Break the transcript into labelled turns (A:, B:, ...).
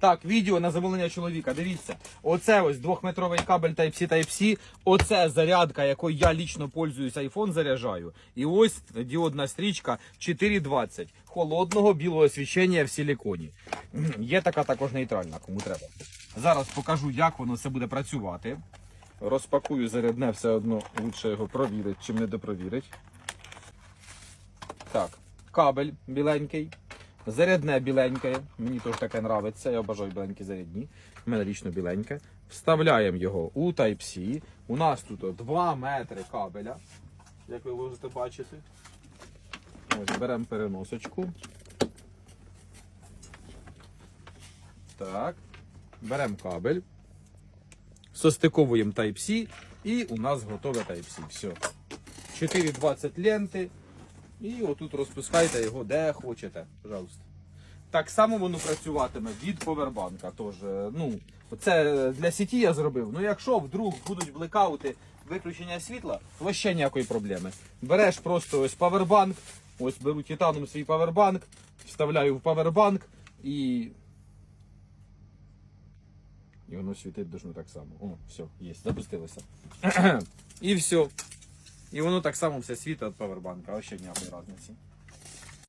A: Так, відео на замовлення чоловіка. Дивіться, оце ось двохметровий кабель Type-C Type-C. Оце зарядка, якою я лічно пользуюсь, айфон заряджаю. І ось діодна стрічка 420 холодного білого освіщення в силіконі. Є така також нейтральна, кому треба. Зараз покажу, як воно все буде працювати. Розпакую зарядне, все одно лучше його провірити, чим не допровірить. Так, кабель біленький. Зарядне біленьке. Мені теж таке нравиться. Я обожаю біленькі зарядні. У мене лічно біленьке. Вставляємо його у Type-C. У нас тут 2 метри кабеля, як ви можете бачити. Ось беремо переносочку. Так. Беремо кабель. Состиковуємо Type-C і у нас готове Type-C. Все. 4,20 ленти. І отут розпускайте його де хочете. Пожалуйста. Так само воно працюватиме від повербанка. Тож, е, ну, це для сіті я зробив. Ну якщо вдруг будуть блекаути виключення світла, то ще ніякої проблеми. Береш просто ось павербанк, ось беру титаном свій павербанк, вставляю в павербанк і. І воно світить должно так само. О, все, є, запустилося. і все. І воно так само все світить від павербанка, а ще ніякої різниці.